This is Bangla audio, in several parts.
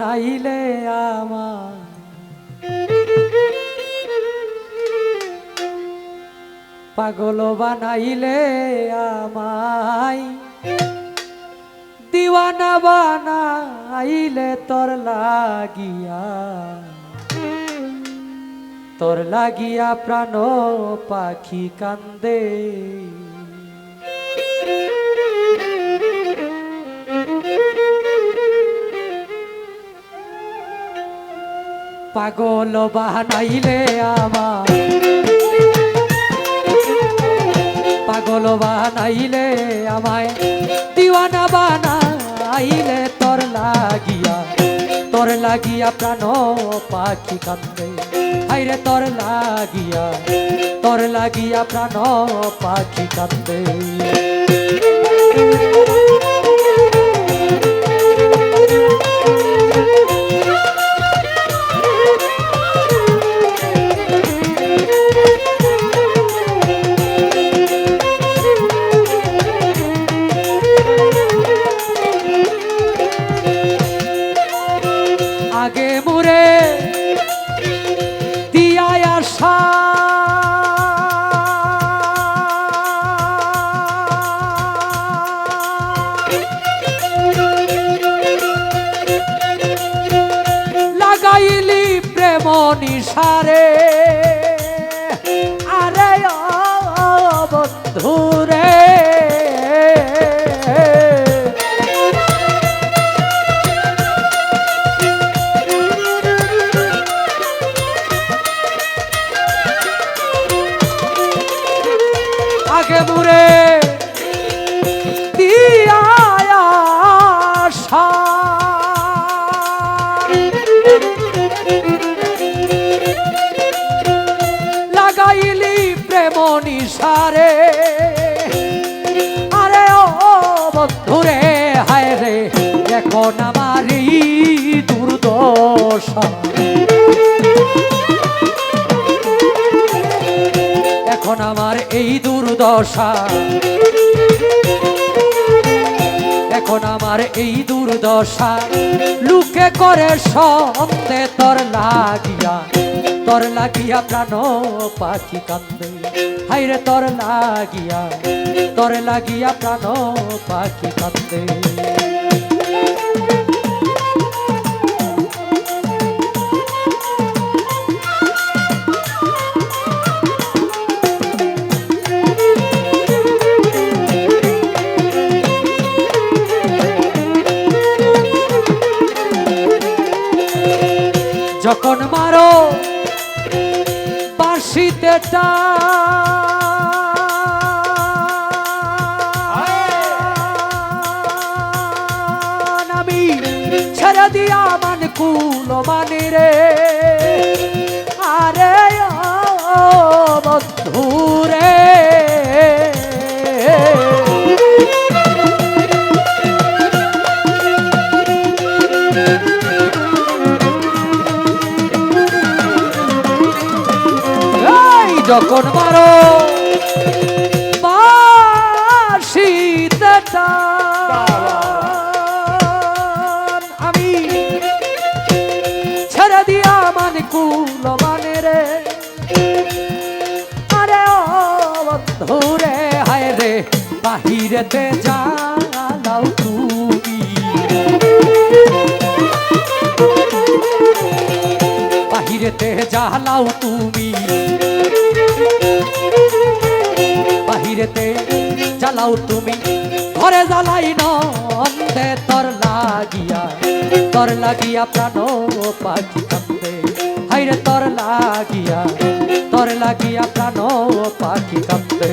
নাইলে আমার পাগল বানাইলে আমায়। দিওয়ানা বানাইলে তোর লাগিয়া। তোর লাগিয়া প্রাণ পাখি কান্দে। পাগল বানাইলে আমার। পাগল বানাইলে আমায়। দিওয়ানা বানাইলে তোর লাগিয়া। তোর লাগিয়া প্রাণ পাখি কান্দে হাইরে তোর লাগিয়া। তোর লাগিয়া প্রাণ পাখি কান্দে আগে মুরে দিয়ায় আশা। লাগাইলি প্রেম নিসারে। দিয়া আশা। লাগাইলি প্রেম নিসারে আরে ও বন্ধুরে হায় রে এখন আমার এই দুর্দশা এখন আমার এই দুর্দশা। এখন আমার এই দুর্দশা। লুকে করে সন্দে তোর লাগিয়া তোর লাগিয়া প্রাণ পাখি কান্দে হাইরে তোর লাগিয়া তোর লাগিয়া প্রাণ পাখি কান্দে যখন মারো বাঁশিতে আমি ছেড়ে দিয়া মান কুল মানি রে। আরে বন্ধু রে যখন মারো আমি ছেড়ে দিয়া মানে কুল মানে রে। আরে বন্ধুরে হায় রে, বাহিরেতে জানাও বাহিরেতে জ্বালাও তুমি। বাহিরেতে জ্বালাও তুমি। ঘরে জ্বালাই নন্দে, তোর লাগিয়া তোর লাগিয়া প্রাণ পাখি কান্দে হাইরে তোর লাগিয়া তোর লাগিয়া প্রাণ পাখি কান্দে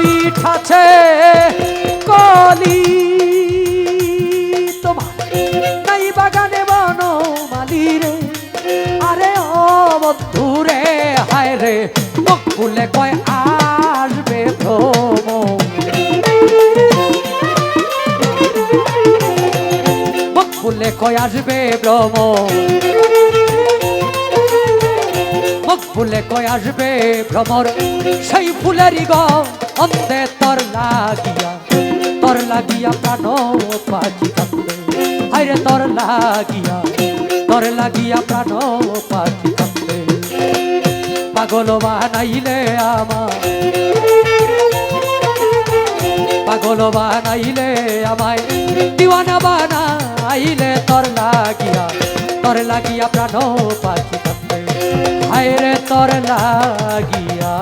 বাগানে ফুই ঠাছে কলি তোমার বাগানে বন মালি রে। আরে ও রে হায় রে খুলে কয় আসবে ভ্রম মুখ খুলে কয় আসবে ভ্রম মুখ ফুলে কয় আসবে ভ্রমর সেই ফুলেরই গ অন্তে তর লাগিয়া তর লাগিয়া প্রাণ পাখি কান্দে হাইরে তর লাগিয়া তর লাগিয়া প্রাণ পাখি কান্দে পাগল বানাইলে আমার, পাগল বানাইলে আমায়। দিওয়ানা বানাইলে তর লাগিয়া তর লাগিয়া প্রাণ পাখি কান্দে হায়রে তর লাগিয়া।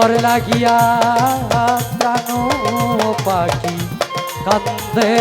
তর লাগিয়া প্রাণ পাখি কান্দে।